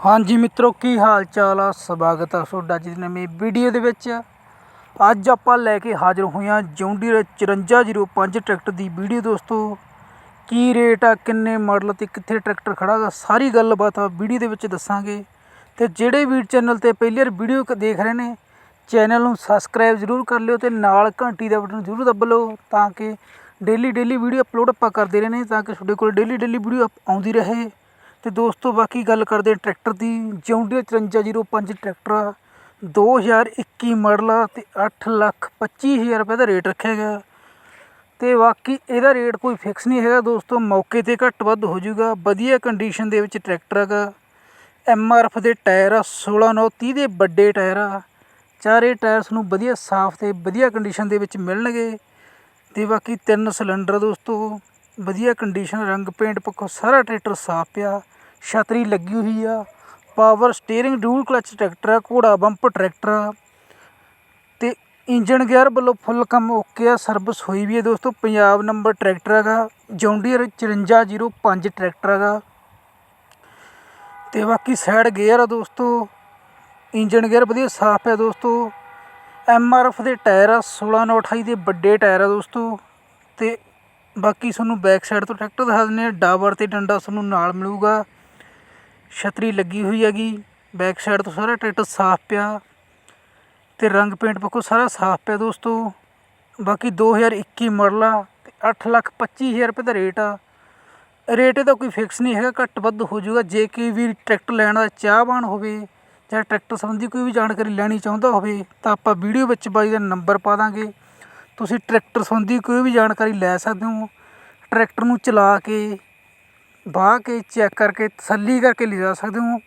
ਹਾਂਜੀ ਮਿੱਤਰੋ, ਕੀ ਹਾਲ ਚਾਲ ਆ? ਸਵਾਗਤ ਆ ਤੁਹਾਡਾ ਜੀ ਨਵੀਂ ਵੀਡੀਓ ਦੇ ਵਿੱਚ। ਅੱਜ ਆਪਾਂ ਲੈ ਕੇ ਹਾਜ਼ਰ ਹੋਏ ਹਾਂ ਜੌਂਡੀਰ 5405 ਟਰੈਕਟਰ ਦੀ ਵੀਡੀਓ। ਦੋਸਤੋ, ਕੀ ਰੇਟ ਆ, ਕਿੰਨੇ ਮਾਡਲ ਤੇ ਕਿੱਥੇ ਟਰੈਕਟਰ ਖੜਾ ਗਾ, ਸਾਰੀ ਗੱਲਬਾਤ ਆ ਵੀਡੀਓ ਦੇ ਵਿੱਚ ਦੱਸਾਂਗੇ। ਤੇ ਜਿਹੜੇ ਵੀ ਚੈਨਲ ਤੇ ਪਹਿਲੀ ਵਾਰ ਵੀਡੀਓ ਦੇਖ ਰਹੇ ਨੇ, ਚੈਨਲ ਨੂੰ ਸਬਸਕ੍ਰਾਈਬ ਜ਼ਰੂਰ ਕਰ ਲਿਓ ਤੇ ਨਾਲ ਘੰਟੀ ਦਾ ਬਟਨ ਜ਼ਰੂਰ ਦੱਬ ਲਓ ਤਾਂ ਕਿ ਡੇਲੀ ਡੇਲੀ ਵੀਡੀਓ ਅਪਲੋਡ ਆਪਾਂ ਕਰਦੇ ਰਹਿੰਦੇ ਤਾਂ ਕਿ ਤੁਹਾਡੇ ਕੋਲ ਡੇਲੀ ਡੇਲੀ ਵੀਡੀਓ ਆਉਂਦੀ ਰਹੇ। ਅਤੇ ਦੋਸਤੋ, ਬਾਕੀ ਗੱਲ ਕਰਦੇ ਟਰੈਕਟਰ ਦੀ। ਜਿਉਂਡੀਓ ਚੁਰੰਜਾ ਜੀਰੋ ਪੰਜ ਟਰੈਕਟਰ ਆ। 2021 ਮਾਡਲ ਆ ਅਤੇ ਅੱਠ ਲੱਖ ਪੱਚੀ ਹਜ਼ਾਰ ਰੁਪਏ ਦਾ ਰੇਟ ਰੱਖਿਆ ਗਿਆ। ਅਤੇ ਬਾਕੀ ਇਹਦਾ ਰੇਟ ਕੋਈ ਫਿਕਸ ਨਹੀਂ ਹੈਗਾ ਦੋਸਤੋ, ਮੌਕੇ ਤੇ ਘੱਟ ਵੱਧ ਹੋ ਜੂਗਾ ਵਧੀਆ ਕੰਡੀਸ਼ਨ ਦੇ ਵਿੱਚ ਟਰੈਕਟਰ ਹੈਗਾ। ਐਮ ਆਰ ਐਫ ਦੇ ਟਾਇਰ ਆ 16 9 30 ਦੇ ਵੱਡੇ ਟਾਇਰ ਆ। ਚਾਰੇ ਟਾਇਰਸ ਨੂੰ ਵਧੀਆ ਸਾਫ਼ ਅਤੇ ਵਧੀਆ ਕੰਡੀਸ਼ਨ ਦੇ ਵਿੱਚ ਮਿਲਣਗੇ। ਅਤੇ ਬਾਕੀ ਤਿੰਨ ਸਿਲੰਡਰ ਦੋਸਤੋ। ਵਧੀਆ ਕੰਡੀਸ਼ਨ ਰੰਗ ਪੇਂਟ ਪੱਖੋਂ ਸਾਰਾ ਟਰੈਕਟਰ ਸਾਫ਼ ਪਿਆ, ਛਤਰੀ ਲੱਗੀ ਹੋਈ ਆ power steering dual clutch tractor ਆ, ਘੋੜਾ ਬੰਪ ਟਰੈਕਟਰ ਆ। ਅਤੇ ਇੰਜਨ ਗੇਅਰ ਵੱਲੋਂ ਫੁੱਲ ਕੰਮ ਓਕੇ ਆ ਸਰਵਿਸ ਹੋਈ ਵੀ ਹੈ ਦੋਸਤੋ, ਪੰਜਾਬ ਨੰਬਰ ਟਰੈਕਟਰ ਹੈਗਾ ਜੌਂਡੀਅਰ 5405 ਟਰੈਕਟਰ ਹੈਗਾ। ਅਤੇ ਬਾਕੀ ਸਾਈਡ ਗੇਅਰ ਆ ਦੋਸਤੋ ਇੰਜਨ ਗੇਅਰ ਵਧੀਆ ਸਾਫ਼ ਹੈ ਦੋਸਤੋ ਐਮ ਆਰ ਐਫ ਦੇ ਟਾਇਰ ਆ 16 9 28 ਦੇ ਵੱਡੇ ਟਾਇਰ ਆ ਦੋਸਤੋ ਅਤੇ ਬਾਕੀ ਤੁਹਾਨੂੰ ਬੈਕ ਸਾਈਡ ਤੋਂ ਟਰੈਕਟਰ ਦਿਖਾ ਦਿੰਦੇ ਆ ਡਾਬਰ ਤੇ ਡੰਡਾ ਤੁਹਾਨੂੰ ਨਾਲ ਮਿਲੂਗਾ। ਛਤਰੀ ਲੱਗੀ ਹੋਈ ਹੈਗੀ। ਬੈਕ ਸਾਈਡ ਤੋਂ ਸਾਰਾ ਟਰੈਕਟਰ ਸਾਫ਼ ਪਿਆ। ਤੇ ਰੰਗ ਪੇਂਟ ਪੱਖੋਂ ਸਾਰਾ ਸਾਫ਼ ਪਿਆ ਦੋਸਤੋ। ਬਾਕੀ 2021 ਮਾਡਲ ਆ ਤੇ 8 ਲੱਖ 25000 ਰੁਪਏ ਦਾ ਰੇਟ ਆ। ਰੇਟ ਇਹਦਾ ਕੋਈ ਫਿਕਸ ਨਹੀਂ ਹੈਗਾ, ਘੱਟ ਵੱਧ ਹੋ ਜਾਊਗਾ। ਜੇ ਕੋਈ ਵੀ ਟਰੈਕਟਰ ਲੈਣ ਦਾ ਚਾਹਵਾਨ ਹੋਵੇ ਜਾਂ ਟਰੈਕਟਰ ਸੰਬੰਧੀ ਕੋਈ ਵੀ ਜਾਣਕਾਰੀ ਲੈਣੀ ਚਾਹੁੰਦਾ ਹੋਵੇ ਤਾਂ ਆਪਾਂ ਵੀਡੀਓ ਵਿੱਚ ਬਾਈ ਦਾ ਨੰਬਰ ਪਾ ਦਾਂਗੇ। ਤੁਸੀਂ ਟਰੈਕਟਰ ਸੰਬੰਧੀ ਕੋਈ ਵੀ ਜਾਣਕਾਰੀ ਲੈ ਸਕਦੇ ਹੋ। ਟਰੈਕਟਰ ਨੂੰ ਚਲਾ ਕੇ, ਵਾਹ ਕੇ, ਚੈੱਕ ਕਰਕੇ, ਤਸੱਲੀ ਕਰਕੇ ਲਿਜਾ ਸਕਦੇ ਹੋ।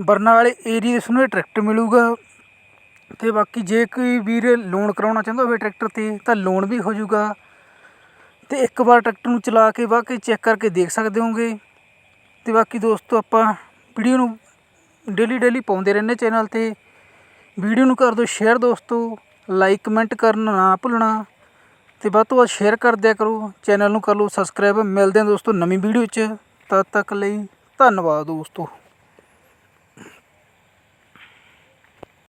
ਬਰਨਾਲੇ ਏਰੀਏ ਦੇ ਤੁਹਾਨੂੰ ਇਹ ਟਰੈਕਟਰ ਮਿਲੂਗਾ। ਅਤੇ ਬਾਕੀ ਜੇ ਕੋਈ ਵੀਰ ਲੋਨ ਕਰਾਉਣਾ ਚਾਹੁੰਦਾ ਹੋਵੇ ਟਰੈਕਟਰ ਤੇ, ਤਾਂ ਲੋਨ ਵੀ ਹੋ ਜਾਊਗਾ। ਤੇ ਇੱਕ ਵਾਰ ਟਰੈਕਟਰ ਨੂੰ ਚਲਾ ਕੇ, ਵਾਹ ਕੇ, ਚੈੱਕ ਕਰਕੇ ਦੇਖ ਸਕਦੇ ਹੋਗੇ। ਅਤੇ ਬਾਕੀ ਦੋਸਤੋ, ਆਪਾਂ ਵੀਡੀਓ ਨੂੰ ਡੇਲੀ ਡੇਲੀ ਪਾਉਂਦੇ ਰਹਿੰਦੇ ਚੈਨਲ ਤੇ। ਵੀਡੀਓ ਨੂੰ ਕਰ ਦਿਓ ਸ਼ੇਅਰ ਦੋਸਤੋ। ਲਾਈਕ ਕਮੈਂਟ ਕਰਨਾ ਨਾ ਭੁੱਲਣਾ ਅਤੇ ਵੱਧ ਤੋਂ ਵੱਧ ਸ਼ੇਅਰ ਕਰ ਦਿਆ ਕਰੋ। ਚੈਨਲ ਨੂੰ ਕਰ ਲਓ ਸਬਸਕ੍ਰਾਈਬ ਮਿਲਦੇ ਹਾਂ ਦੋਸਤੋ ਨਵੀਂ ਵੀਡੀਓ 'ਚ। ਤਦ ਤੱਕ ਲਈ ਧੰਨਵਾਦ ਦੋਸਤੋ।